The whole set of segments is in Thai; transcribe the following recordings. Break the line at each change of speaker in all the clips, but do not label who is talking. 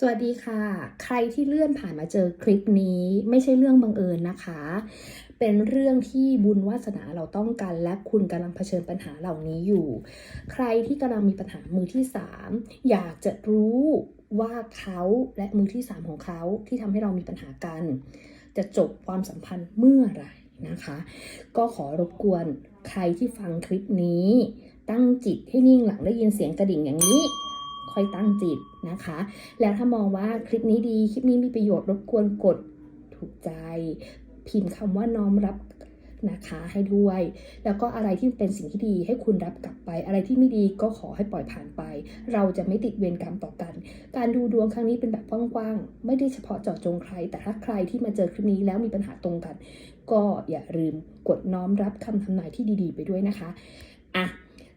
สวัสดีค่ะ ใครที่เลื่อนผ่านมาเจอคลิปนี้ ไม่ใช่เรื่องบังเอิญนะคะ เป็นเรื่องที่บุญวาสนาเราต้องกันและคุณกำลังเผชิญปัญหาเหล่านี้อยู่ ใครที่กำลังมีปัญหามือที่สามอยากจะรู้ว่าเขาและมือที่สามของเขาที่ทำให้เรามีปัญหากัน จะจบความสัมพันธ์เมื่อไหร่นะคะ ก็ขอรบกวนใครที่ฟังคลิปนี้ ตั้งจิตให้นิ่งหลังได้ยินเสียงกระดิ่งอย่างนี้ ค่อยตั้งจิตนะคะ แล้วถ้ามองว่าคลิปนี้ดีคลิปนี้มีประโยชน์รบกวนกดถูกใจ พิมพ์คำว่าน้อมรับนะคะให้ด้วย แล้วก็อะไรที่เป็นสิ่งที่ดีให้คุณรับกลับไป อะไรที่ไม่ดีก็ขอให้ปล่อยผ่านไป เราจะไม่ติดเวรกรรมต่อกัน การดูดวงครั้งนี้เป็นแบบกว้างๆไม่ได้เฉพาะเจาะจงใคร แต่ถ้าใครที่มาเจอคลิปนี้แล้วมีปัญหาตรงกัน ก็อย่าลืมกดน้อมรับคำทำนายที่ดีๆ ไปด้วยนะคะอะ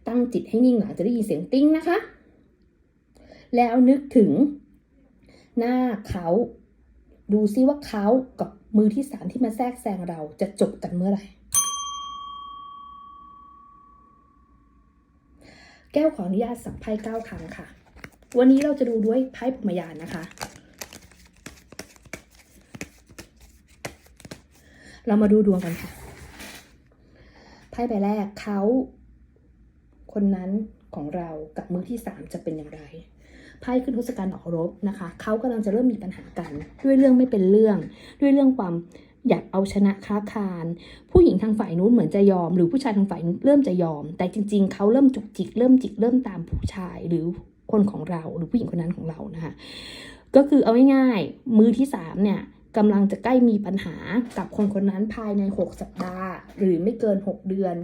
ตั้งจิตให้นิ่งหลังจะได้ยินเสียงติ้งนะคะ แล้วนึกถึงหน้าเขาดูซิว่าเขากับมือที่สามที่มาแทรกแซงเราจะจบกันเมื่อไหร่ แก้วขออนุญาตสับไพ่เก้าครั้งค่ะ วันนี้เราจะดูด้วยไพ่พรหมยานนะคะ เรามาดูดวงกันค่ะ ไพ่ใบแรกเขา คนนั้นของเรากับมือที่สามจะเป็นอย่างไร ไพ่ขึ้นทศกัณฐ์ออกรบนะคะเขากำลังจะเริ่มมีปัญหากัน ด้วยเรื่องไม่เป็นเรื่อง ด้วยเรื่องความอยากเอาชนะค้าคาน ผู้หญิงทางฝ่ายนู้นเหมือนจะยอม หรือผู้ชายทางฝ่ายนู้นเริ่มจะยอม แต่จริง ๆเขาเริ่มจุกจิก เริ่มจิกเริ่มตามผู้ชายหรือคนของเรา หรือผู้หญิงคนนั้นของเรานะคะก็คือเอาง่ายๆมือที่สามเนี่ย กำลังจะใกล้มีปัญหากับคนคนนั้นภายใน 6 สัปดาห์ หรือไม่เกิน 6 เดือน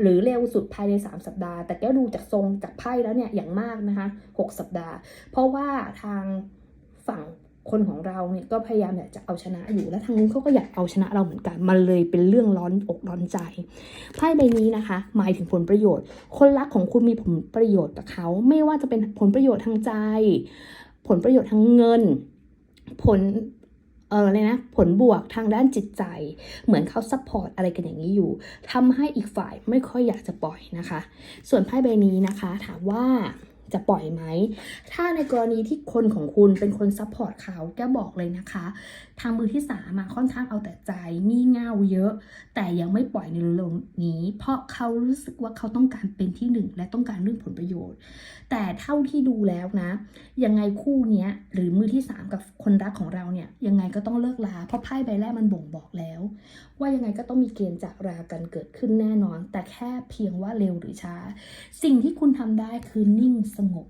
หรือเร็วสุดภายใน 3 สัปดาห์ แต่แก้วดูจากทรงจากไพ่แล้วเนี่ยอย่างมากนะคะ 6 สัปดาห์ เพราะว่าทางฝั่งคนของเราเนี่ยก็พยายามอยากจะเอาชนะอยู่และทางนู้นเขาก็อยากเอาชนะเราเหมือนกัน มันเลยเป็นเรื่องร้อนอกร้อนใจไพ่ใบนี้นะคะ หมายถึงผลประโยชน์ คนรักของคุณมีผลประโยชน์กับเขา ไม่ว่าจะเป็นผลประโยชน์ทางใจ ผลประโยชน์ทางเงิน ผล เออเลยนะผลบวกทางด้านจิตใจ เหมือนเขาซัพพอร์ตอะไรกันอย่างนี้อยู่ทำให้อีกฝ่ายไม่ค่อยอยากจะปล่อยนะคะ ส่วนไพ่ใบนี้นะคะ ถามว่า จะปล่อยไหม ถ้าในกรณีที่คนของคุณเป็นคนซัพพอร์ตเขาแกบอกเลยนะคะ ทางมือที่สามาค่อนข้างเอาแต่ใจงี่เง่าเยอะ แต่ยังไม่ปล่อยในเร็วๆนี้ เพราะเขารู้สึกว่าเขาต้องการเป็นที่หนึ่งและต้องการเรื่องผลประโยชน์ แต่เท่าที่ดูแล้วนะ ยังไงคู่เนี้ยหรือมือที่สามกับคนรักของเราเนี่ยยังไงก็ต้องเลิกลาเพราะไพ่ใบแรกมันบ่งบอกแล้ว ว่ายังไงก็ต้องมีเกณฑ์จากรากันเกิดขึ้นแน่นอน แต่แค่เพียงว่าเร็วหรือช้า สิ่งที่คุณทำได้คือนิ่งสงบ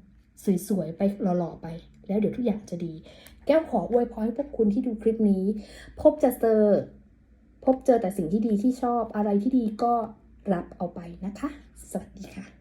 สวยๆ ไปหล่อๆ ไป แล้วเดี๋ยวทุกอย่างจะดี แก้วขออวยพรให้พวกคุณที่ดูคลิปนี้ พบจะเจอพบเจอแต่สิ่งที่ดีที่ชอบอะไรที่ดีก็รับเอาไปนะคะ สวัสดีค่ะ